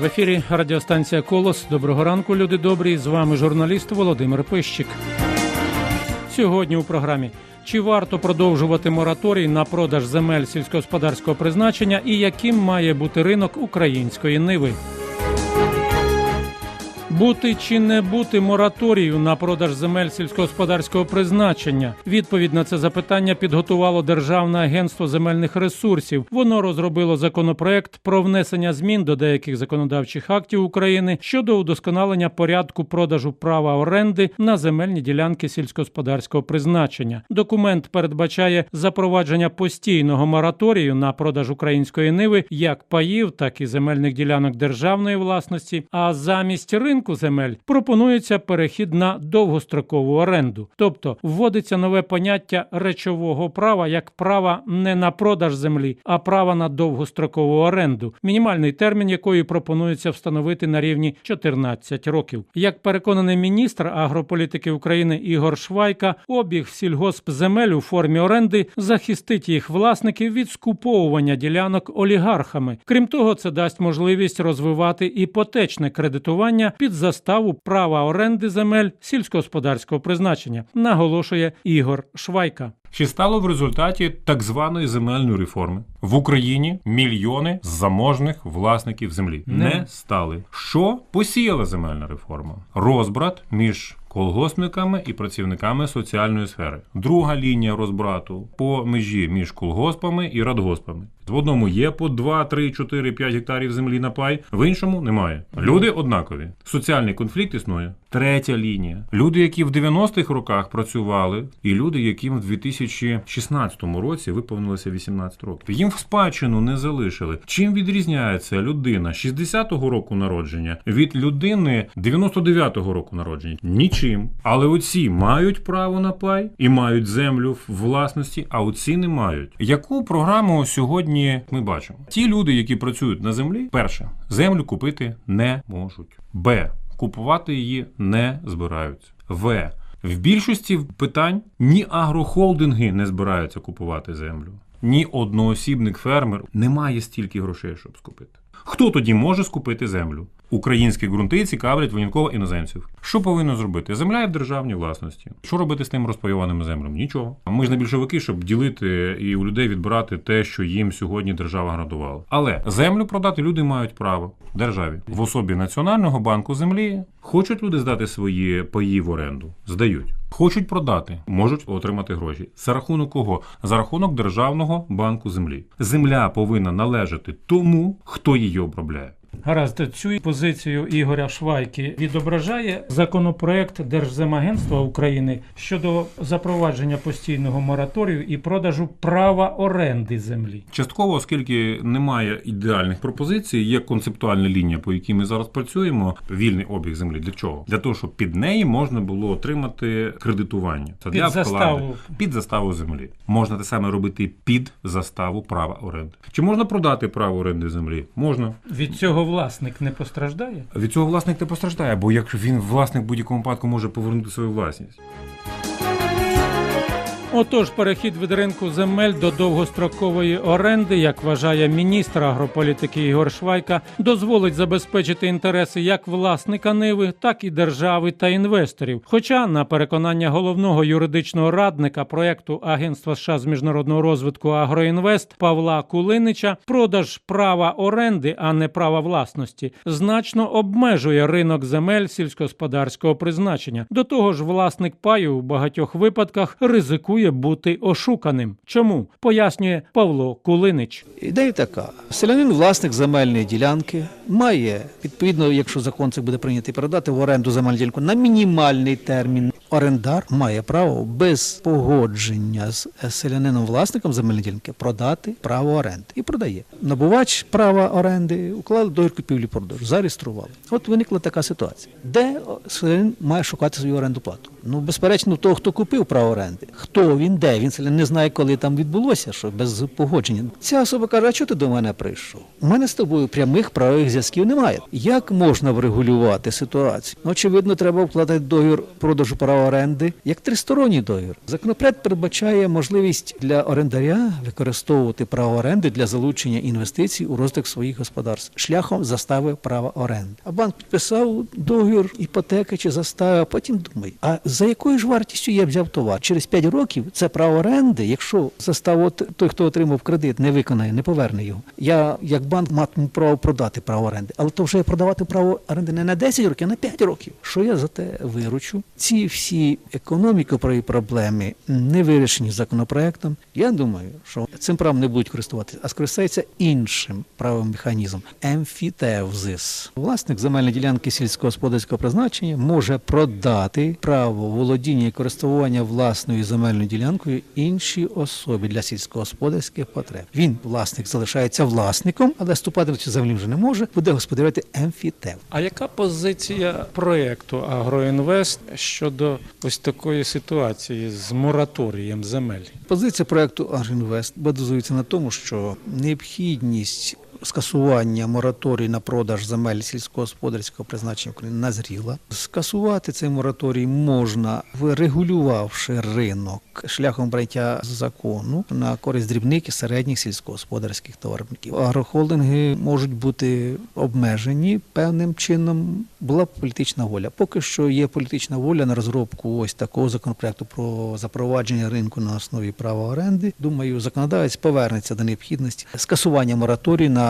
В ефірі радіостанція Колос. Доброго ранку, люди добрі. З вами журналіст Володимир Пищик. Сьогодні у програмі. Чи варто продовжувати мораторій на продаж земель сільськогосподарського призначення і яким має бути ринок української ниви? Бути чи не бути мораторію на продаж земель сільськогосподарського призначення? Відповідь на це запитання підготувало Державне агентство земельних ресурсів. Воно розробило законопроект про внесення змін до деяких законодавчих актів України щодо удосконалення порядку продажу права оренди на земельні ділянки сільськогосподарського призначення. Документ передбачає запровадження постійного мораторію на продаж української ниви як паїв, так і земельних ділянок державної власності. А замість ринку земель пропонується перехід на довгострокову оренду, тобто вводиться нове поняття речового права як права не на продаж землі, а права на довгострокову оренду, мінімальний термін якої пропонується встановити на рівні 14 років. Як переконаний міністр агрополітики України Ігор Швайка, обіг сільгоспземель у формі оренди захистить їх власників від скуповування ділянок олігархами. Крім того, це дасть можливість розвивати іпотечне кредитування під заставу права оренди земель сільськогосподарського призначення, наголошує Ігор Швайка. Чи стало в результаті так званої земельної реформи в Україні мільйони заможних власників землі Не. не стали? Що посіяла земельна реформа? Розбрат між колгоспниками і працівниками соціальної сфери. Друга лінія розбрату по межі між колгоспами і радгоспами. В одному є по 2, 3, 4, 5 гектарів землі на пай, в іншому немає. Люди однакові. Соціальний конфлікт існує. Третя лінія. Люди, які в 90-х роках працювали, і люди, яким в 2016 році виповнилося 18 років. Їм в спадщину не залишили. Чим відрізняється людина 60-го року народження від людини 99-го року народження? Нічим. Але оці мають право на пай і мають землю в власності, а оці не мають. Яку програму сьогодні ми бачимо? Ті люди, які працюють на землі, перше, землю купити не можуть. Б. Купувати її не збираються. В. В більшості питань ні агрохолдинги не збираються купувати землю, ні одноосібник фермер не має стільки грошей, щоб скупити. Хто тоді може скупити землю? Українські ґрунти цікавлять винятково іноземців. Що повинно зробити? Земля є в державній власності. Що робити з тим розпаюваними землями? Нічого. Ми ж не більшовики, щоб ділити і у людей відбирати те, що їм сьогодні держава гарантувала. Але землю продати люди мають право державі в особі Національного банку землі. Хочуть люди здати свої паї в оренду, здають. Хочуть продати, можуть отримати гроші. За рахунок кого? За рахунок державного банку землі. Земля повинна належати тому, хто її обробляє. Гаразд, цю позицію Ігоря Швайки відображає законопроект Держземагентства України щодо запровадження постійного мораторію і продажу права оренди землі. Частково, оскільки немає ідеальних пропозицій, є концептуальна лінія, по якій ми зараз працюємо. Вільний обіг землі. Для чого? Для того, щоб під неї можна було отримати кредитування. Це Під для заставу. під заставу землі. Можна те саме робити під заставу права оренди. Чи можна продати право оренди землі? Можна. Від цього власник не постраждає? Від цього власник не постраждає, бо якщо він власник в будь-якому випадку може повернути свою власність. Отож, перехід від ринку земель до довгострокової оренди, як вважає міністр агрополітики Ігор Швайка, дозволить забезпечити інтереси як власника ниви, так і держави та інвесторів. Хоча, на переконання головного юридичного радника проекту Агентства США з міжнародного розвитку Агроінвест Павла Кулинича, продаж права оренди, а не права власності, значно обмежує ринок земель сільськогосподарського призначення. До того ж, власник паю у багатьох випадках ризикує бути ошуканим. Чому пояснює Павло Кулинич. Ідея така: селянин, власник земельної ділянки, має відповідно, якщо закон це буде прийнятий, передати в оренду земельну ділянку на мінімальний термін. Орендар має право без погодження з селянином власником земельної ділянки продати право оренди і продає. Набувач права оренди уклали договір купівлі продажу, зареєстрували. От виникла така ситуація, де селянин має шукати свою оренду плату. Ну, безперечно, того, хто купив право оренди. Хто він, де він селян не знає, коли там відбулося, що без погодження. Ця особа каже: а чого ти до мене прийшов? У мене з тобою прямих правових зв'язків немає. Як можна врегулювати ситуацію? Ну, очевидно, треба вкладати договір продажу права оренди як тристоронній договір. Законопроект передбачає можливість для орендаря використовувати право оренди для залучення інвестицій у розвиток своїх господарств шляхом застави права оренди. А банк підписав договір іпотеки чи застави, а потім думає, а за якою ж вартістю я взяв товар? Через 5 років це право оренди, якщо заставу от той, хто отримав кредит, не виконає, не поверне його. Я як банк матиму право продати право оренди, але то вже продавати право оренди не на 10 років, а на 5 років. Що я за те виручу? Ці всі економіко-праві проблеми не вирішені законопроектом. Я думаю, що цим правом не будуть користуватися, а скористаються іншим правовим механізмом емфітевзис. Власник земельної ділянки сільськогосподарського призначення може продати право володіння і користування власною земельною ділянкою іншій особі для сільськогосподарських потреб. Він власник залишається власником, але вступати в цю землю вже не може. Буде господарювати емфітев. А яка позиція проекту Агроінвест щодо ось такої ситуації з мораторієм земель? Позиція проекту Агрінвест базується на тому, що необхідність скасування мораторію на продаж земель сільськогосподарського призначення України назріла. Скасувати цей мораторій можна, врегулювавши ринок шляхом прийняття закону на користь дрібних і середніх сільськогосподарських товарників. Агрохолдинги можуть бути обмежені певним чином. Була політична воля. Поки що є політична воля на розробку ось такого законопроекту про запровадження ринку на основі права оренди. Думаю, законодавець повернеться до необхідності скасування мораторію на